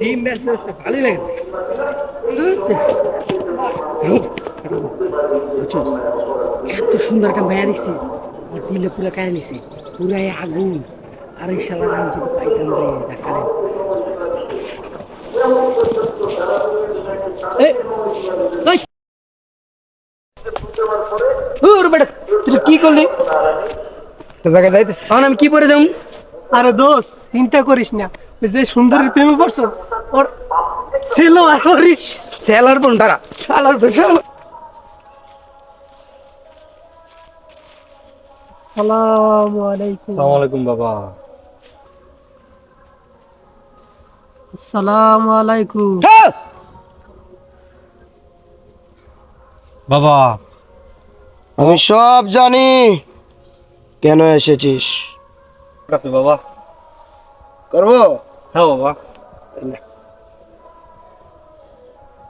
ডিম বেচতে ভালোই লাগে। এত সুন্দর একটা মেয়া দেখছি। আর দিলে পুরো কায় নিছে। পুরাই আগুন। আর এই শালার আমি যদি পাইতাম রে কি করলি? জায়গায় যাইতেছ। আমি কি পরে দেব আরে দোষ চিন্তা করিস না। যে সুন্দরীর প্রেমে পড়ছো ওর ছিল আর সেলার বোন দাঁড়া। শালার বিশাল সালাম আলাইকুম। আসসালামু আলাইকুম বাবা। সালাম আলাইকুম। বাবা। আমি সব জানি। কেন এসেছিস? বাবা। করব? হ্যাঁ বাবা।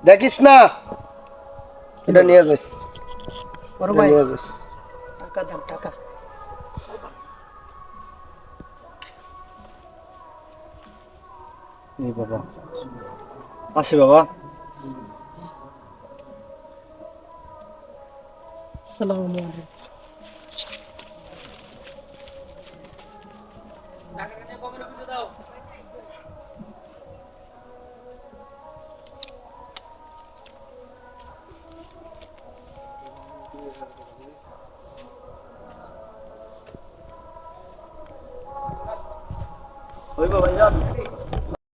দেখিস না। এটা নিয়ে যাস। বড় ভাই। নিয়ে যাস। টাকা দাম টাকা। এই বাবা। আসি বাবা। আলাইকুম। Oi, meu, vai dar.